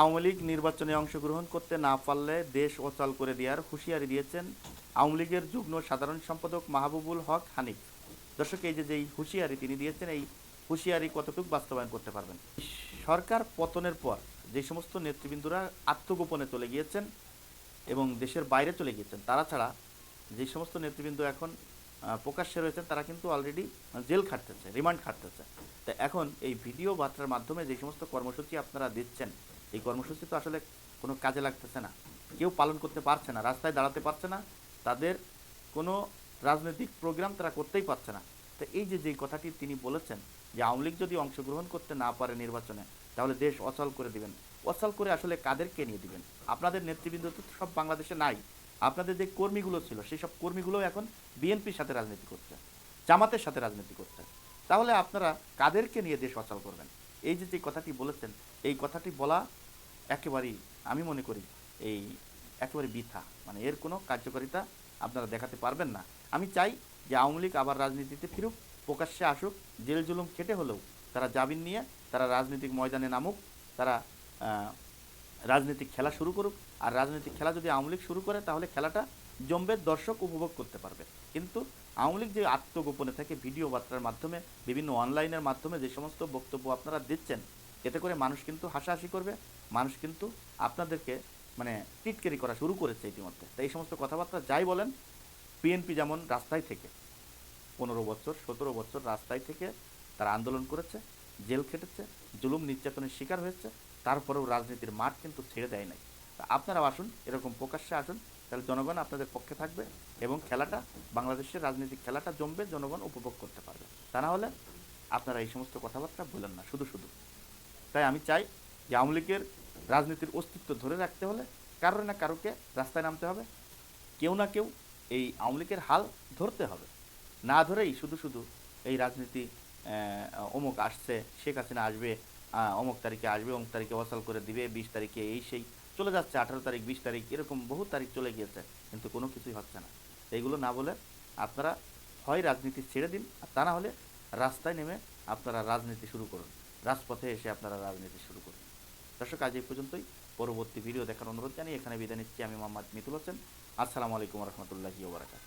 আওয়ামী লীগ নির্বাচনে অংশগ্রহণ করতে না পারলে দেশ অচল করে দেওয়ার হুঁশিয়ারি দিয়েছেন আওয়ামী লীগের যুগ্ম সাধারণ সম্পাদক মাহবুবুল হক হানিফ। দর্শক, এই যে যেই হুঁশিয়ারি তিনি দিয়েছেন, এই হুঁশিয়ারি কতটুকু বাস্তবায়ন করতে পারবেন? সরকার পতনের পর যে সমস্ত নেতৃবৃন্দরা আত্মগোপনে চলে গিয়েছেন এবং দেশের বাইরে চলে গিয়েছেন, তারা ছাড়া যে সমস্ত নেতৃবৃন্দ এখন প্রকাশ্যে রয়েছেন, তারা কিন্তু অলরেডি জেল খাটতেছে রিমান্ড খাটতেছে। তা এখন এই ভিডিও বার্তার মাধ্যমে যে সমস্ত কর্মসূচি আপনারা দিচ্ছেন, এই কর্মসূচি তো আসলে কোনো কাজে লাগতেছে না। কেউ পালন করতে পারছে না, রাস্তায় দাঁড়াতে পারছে না, তাদের কোনো রাজনৈতিক প্রোগ্রাম তারা করতেই পারছে না। তো এই যে যেই কথাটি তিনি বলেছেন যে, আওয়ামী লীগ যদি অংশগ্রহণ করতে না পারে নির্বাচনে, তাহলে দেশ অচল করে দিবেন। অচল করে আসলে কাদেরকে নিয়ে দিবেন? আপনাদের নেতৃবৃন্দ তো সব বাংলাদেশে নাই। আপনাদের যে কর্মীগুলো ছিল সেই সব কর্মীগুলো এখন বিএনপির সাথে রাজনীতি করছে, জামাতের সাথে রাজনীতি করছে। তাহলে আপনারা কাদেরকে নিয়ে দেশ অচল করবেন? এই যে যে কথাটি বলেছেন, এই কথাটি বলা একেবারেই, আমি মনে করি, এই একেবারে বৃথা। মানে এর কোনো কার্যকারিতা আপনারা দেখাতে পারবেন না। আমি চাই যে আওয়ামী লীগ আবার রাজনীতিতে ফিরুক, প্রকাশ্যে আসুক, জেল জুলুম খেটে হলেও তারা জামিন নিয়ে, তারা রাজনৈতিক ময়দানে নামুক, তারা রাজনৈতিক খেলা শুরু করুক। আর রাজনৈতিক খেলা যদি আওয়ামী লীগ শুরু করে, তাহলে খেলাটা জমবে, দর্শক উপভোগ করতে পারবে। কিন্তু আওয়ামী লীগ যে আত্মগোপনে থেকে ভিডিও বার্তার মাধ্যমে, বিভিন্ন অনলাইনের মাধ্যমে যে সমস্ত বক্তব্য আপনারা দিচ্ছেন, এতে করে মানুষ কিন্তু হাসাহাসি করবে, মানুষ কিন্তু আপনাদেরকে মানে টিটকেরি করা শুরু করেছে ইতিমধ্যে। তাই এই সমস্ত কথাবার্তা যাই বলেন, বিএনপি যেমন রাস্তায় থেকে পনেরো বছর, সতেরো বছর রাস্তায় থেকে তারা আন্দোলন করেছে, জেল খেটেছে, জুলুম নির্যাতনের শিকার হয়েছে তারপরেও রাজনীতির মাঠ কিন্তু ছেড়ে দেয় নাই। তা আপনারাও আসুন, এরকম প্রকাশ্যে আসুন, তাহলে জনগণ আপনাদের পক্ষে থাকবে এবং খেলাটা, বাংলাদেশের রাজনৈতিক খেলাটা জমবে, জনগণ উপভোগ করতে পারবে। তা না হলে আপনারা এই সমস্ত কথাবার্তা বলেন না, শুধু শুধু। তাই আমি চাই যে আওয়ামী লীগের রাজনীতির অস্তিত্ব ধরে রাখতে হলে কারোর না কারোকে রাস্তায় নামতে হবে। কেউ না কেউ এই আওয়ামী লীগের হাল ধরতে হবে। না ধরেই শুধু শুধু এই রাজনীতি অমুক আসছে, শেখ হাসিনা আসবে অমুক তারিখে আসবে, অমুক তারিখে ওয়াসাল করে দিবে, বিশ তারিখে এই সেই চলে যাচ্ছে, আঠারো তারিখ, বিশ তারিখ, এরকম বহু তারিখ চলে গিয়েছে, কিন্তু কোনো কিছুই হচ্ছে না। এইগুলো না বলে আপনারা হয় রাজনীতি ছেড়ে দিন, আর তা না হলে রাস্তায় নেমে আপনারা রাজনীতি শুরু করুন। রাজপথে এসে আপনারা রাজনীতি শুরু করুন। দর্শক, আজ এই পর্যন্তই। পরবর্তী ভিডিও দেখার অনুরোধ জানিয়ে এখানে বিদায় নিচ্ছি। আমি মোহাম্মদ মিতুল হোসেন। আসসালামু আলাইকুম রহমতুল্লাহি ওবরাকাত